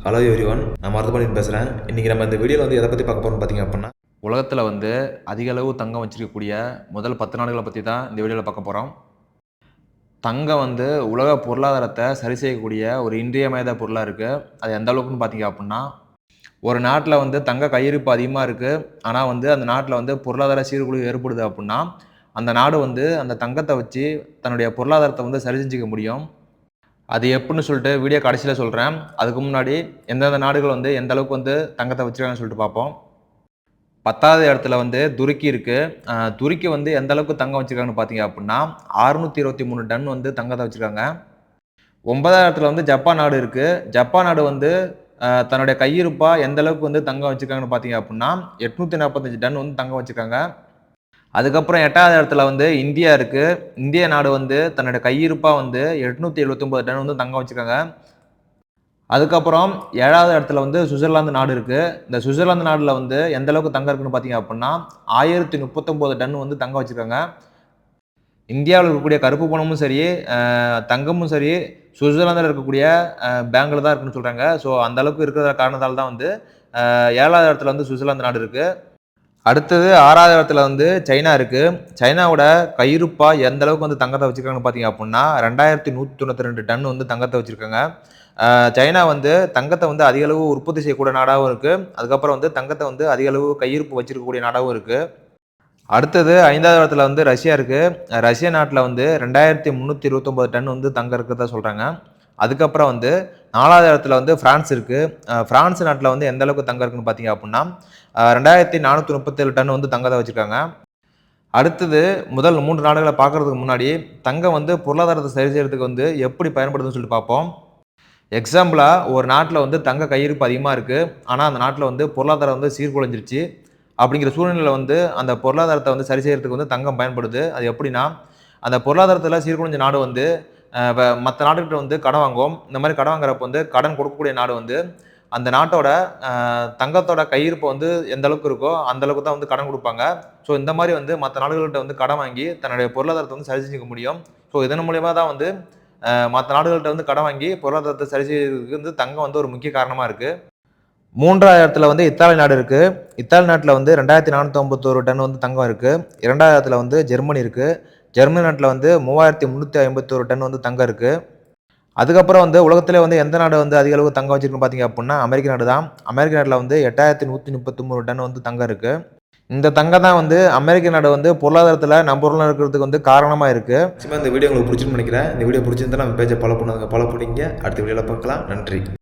Hello everyone நான் மருத்துவமனையில் பேசுகிறேன் இன்றைக்கி நம்ம இந்த வீடியோவில் வந்து எதை பற்றி பார்க்க போகிறோம்னு பார்த்தீங்க அப்படின்னா உலகத்தில் வந்து அதிக அளவு தங்கம் வச்சிருக்கக்கூடிய முதல் பத்து நாடுகளை பற்றி தான் இந்த வீடியோவில் பார்க்க போகிறோம் தங்கம் வந்து உலக பொருளாதாரத்தை சரி செய்யக்கூடிய ஒரு இன்றியமையாத பொருளாக இருக்குது அது எந்த அளவுக்குன்னு பார்த்தீங்க அப்படின்னா ஒரு நாட்டில் வந்து தங்க கையிருப்பு அதிகமாக இருக்குது ஆனால் வந்து அந்த நாட்டில் வந்து பொருளாதார சீர்குலைவு ஏற்படுது அப்படின்னா அந்த நாடு வந்து அந்த தங்கத்தை வச்சு தன்னுடைய பொருளாதாரத்தை வந்து சரி செஞ்சுக்க முடியும். அது எப்படின்னு சொல்லிட்டு வீடியோ கடைசியில் சொல்கிறேன் அதுக்கு முன்னாடி எந்தெந்த நாடுகள் வந்து எந்த அளவுக்கு வந்து தங்கத்தை வச்சுருக்காங்கன்னு சொல்லிட்டு பார்ப்போம். பத்தாவது இடத்துல வந்து துருக்கி இருக்குது துருக்கி வந்து எந்த அளவுக்கு தங்கம் வச்சுருக்காங்கன்னு பார்த்தீங்க அப்படின்னா அறுநூற்றி இருபத்தி மூணு டன் வந்து தங்கத்தை வச்சுருக்காங்க. ஒன்பதாவது இடத்துல வந்து ஜப்பான் நாடு இருக்குது ஜப்பான் நாடு வந்து தன்னுடைய கையிருப்பாக எந்த அளவுக்கு வந்து தங்கம் வச்சுருக்காங்கன்னு பார்த்தீங்க அப்படின்னா எட்நூற்றி நாற்பத்தஞ்சு டன் வந்து தங்கம் வச்சுருக்காங்க. அதுக்கப்புறம் எட்டாவது இடத்துல வந்து இந்தியா இருக்குது இந்திய நாடு வந்து தன்னோட கையிருப்பாக வந்து எட்நூற்றி எழுபத்தொம்பது டன் வந்து தங்கம் வச்சுருக்காங்க. அதுக்கப்புறம் ஏழாவது இடத்துல வந்து சுவிட்சர்லாந்து நாடு இருக்குது இந்த சுவிட்சர்லாந்து நாடில் வந்து எந்த அளவுக்கு தங்கம் இருக்குன்னு பார்த்தீங்க அப்படின்னா ஆயிரத்தி முப்பத்தொம்போது டன் வந்து தங்கம் வச்சுருக்காங்க. இந்தியாவில் இருக்கக்கூடிய கருப்பு பணமும் சரி தங்கமும் சரி சுவிட்சர்லாந்தில் இருக்கக்கூடிய பேங்கில் தான் இருக்குன்னு சொல்கிறாங்க ஸோ அந்த அளவுக்கு இருக்கிற காரணத்தால் தான் வந்து ஏழாவது இடத்துல வந்து சுவிட்சர்லாந்து நாடு இருக்குது அடுத்தது ஆறாவது இடத்துல வந்து சைனா இருக்குது சைனாவோட கையிருப்பாக எந்த அளவுக்கு வந்து தங்கத்தை வச்சுருக்காங்கன்னு பார்த்தீங்க அப்படின்னா ரெண்டாயிரத்தி நூற்றி தொண்ணூற்றி ரெண்டு டன் வந்து தங்கத்தை வச்சுருக்காங்க. சைனா வந்து தங்கத்தை வந்து அதிக அளவு உற்பத்தி செய்யக்கூடிய நாடாகவும் இருக்குது அதுக்கப்புறம் வந்து தங்கத்தை வந்து அதிக அளவு கையிருப்பு வச்சிருக்கக்கூடிய நாடாகவும் இருக்குது அடுத்தது ஐந்தாவது இடத்துல வந்து ரஷ்யா இருக்குது ரஷ்யா நாட்டில் வந்து ரெண்டாயிரத்தி முந்நூற்றி இருபத்தொம்போது டன் வந்து தங்கம் இருக்கிறதா சொல்கிறாங்க அதுக்கப்புறம் வந்து நாலாவது இடத்துல வந்து ஃப்ரான்ஸ் இருக்குது ஃப்ரான்ஸ் நாட்டில் வந்து எந்த அளவுக்கு தங்கம் இருக்குன்னு பார்த்தீங்க அப்படின்னா ரெண்டாயிரத்தி நானூற்றி முப்பத்தேழு டன் வந்து தங்கத்தை வச்சுருக்காங்க. அடுத்தது முதல் மூன்று நாடுகளை பார்க்கறதுக்கு முன்னாடி தங்கம் வந்து பொருளாதாரத்தை சரி செய்கிறதுக்கு வந்து எப்படி பயன்படுதுன்னு சொல்லிட்டு பார்ப்போம் எக்ஸாம்பிளாக ஒரு நாட்டில் வந்து தங்க கையிருப்பு அதிகமாக இருக்குது ஆனால் அந்த நாட்டில் வந்து பொருளாதாரம் வந்து சீர்குலைஞ்சிருச்சு. அப்படிங்கிற சூழ்நிலையில் வந்து அந்த பொருளாதாரத்தை வந்து சரி செய்கிறதுக்கு வந்து தங்கம் பயன்படுது. அது எப்படின்னா அந்த பொருளாதாரத்தில் சீர்குலைஞ்ச நாடு வந்து மற்ற நாடுகிட்ட வந்து கடன் வாங்குவோம். இந்த மாதிரி கடன் வாங்குறப்ப வந்து கடன் கொடுக்கக்கூடிய நாடு வந்து அந்த நாட்டோட தங்கத்தோட கையிருப்பு வந்து எந்த அளவுக்கு இருக்கோ அந்த அளவுக்கு தான் வந்து கடன் கொடுப்பாங்க. ஸோ இந்த மாதிரி வந்து மற்ற நாடுகள்கிட்ட வந்து கடன் வாங்கி தன்னுடைய பொருளாதாரத்தை வந்து சரி செஞ்சுக்க முடியும். ஸோ இதன் மூலியமாக தான் வந்து மற்ற நாடுகள்கிட்ட வந்து கடன் வாங்கி பொருளாதாரத்தை சரி செய்யறதுக்கு வந்து தங்கம் வந்து ஒரு முக்கிய காரணமாக இருக்குது மூன்றாயிரத்தில் வந்து இத்தாலி நாடு இருக்குது இத்தாலி நாட்டில் வந்து ரெண்டாயிரத்தி நானூற்றி ஐம்பத்தோரு டன் வந்து தங்கம் இருக்குது இரண்டாயிரத்தில் வந்து ஜெர்மனி இருக்குது ஜெர்மனி நாட்டில் வந்து மூவாயிரத்தி முந்நூற்றி ஐம்பத்தோரு டன் வந்து தங்கம் இருக்குது அதுக்கப்புறம் வந்து உலகத்தில் வந்து எந்த நாடு வந்து அதிக அளவு தங்கம் வச்சிருக்குன்னு பார்த்தீங்க அப்படின்னா அமெரிக்க நாடு தான். அமெரிக்க நாட்டில் வந்து எட்டாயிரத்தி நூற்றி முப்பத்தி டன் வந்து தங்கம் இருக்குது இந்த தங்கம் தான் வந்து அமெரிக்க நாடு வந்து பொருளாதாரத்தில் நம்பூரில் இருக்கிறதுக்கு வந்து காரணமாக இருக்குது இந்த வீடியோ உங்களுக்கு பிடிச்சிருந்து நினைக்கிறேன். இந்த வீடியோ பிடிச்சிருந்தா நம்ம பேஜை ஃபாலோ பண்ணுங்க. ஃபாலோ பண்ணிங்க. அடுத்த வீடியோவில் பார்க்கலாம். நன்றி.